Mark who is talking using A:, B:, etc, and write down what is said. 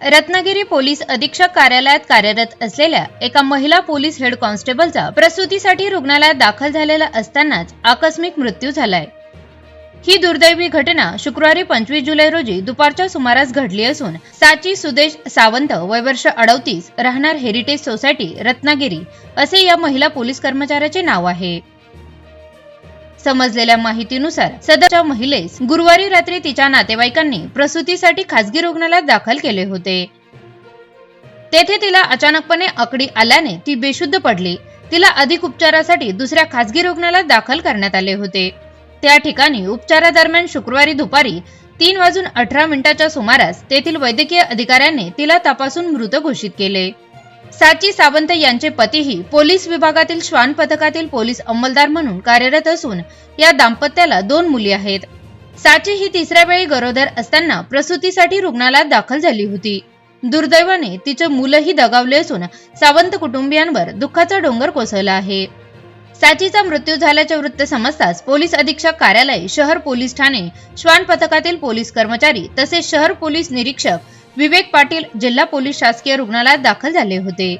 A: Ratnagiri police अधीक्षक कार्यालयात कार्यरत असलेल्या एका महिला पोलीस हेड कॉन्स्टेबलचा प्रसूतीसाठी रुग्णालयात दाखल झालेला असतानाच आकस्मिक मृत्यू झालाय. ही दुर्दैवी घटना शुक्रवारी पंचवीस जुलै रोजी दुपारच्या सुमारास घडली असून साची सुदेश सावंत वय वर्ष अडवतीस राहणार हेरिटेज सोसायटी रत्नागिरी असे या महिला पोलीस कर्मचाऱ्याचे नाव आहे. समजलेल्या माहितीनुसार सदरच्या महिलेस गुरुवारी रात्री तिच्या नातेवाईकांनी प्रसूतीसाठी खासगी रुग्णालयात दाखल केले होते. तेथे तिला अचानकपणे आकडी आल्याने ती बेशुद्ध पडली. तिला अधिक उपचारासाठी दुसऱ्या खासगी रुग्णालयात दाखल करण्यात आले होते. त्या ठिकाणी उपचारादरम्यान शुक्रवारी दुपारी तीन वाजून अठरा मिनिटाच्या सुमारास तेथील वैद्यकीय अधिकाऱ्यांनी तिला तपासून मृत घोषित केले. साची सावंत यांचे पतीही पोलीस विभागातील श्वान पथकातील पोलीस अंमलदार म्हणून कार्यरत असून या दाम्पत्याला दोन मुली आहेत. साची ही तिसऱ्या वेळी गरोदर असताना प्रसूतीसाठी रुग्णालयात दाखल झाली होती. दुर्दैवाने तिचे मुलंही दगावले असून सावंत कुटुंबियांवर दुःखाचा डोंगर कोसळला आहे. साचीचा मृत्यू झाल्याचे वृत्त समजताच पोलीस अधीक्षक कार्यालय शहर पोलीस ठाणे श्वान पथकातील पोलीस कर्मचारी तसेच शहर पोलीस निरीक्षक विवेक पाटील जिल्हा पोलीस शासकीय रुग्णालयात दाखल झाले होते.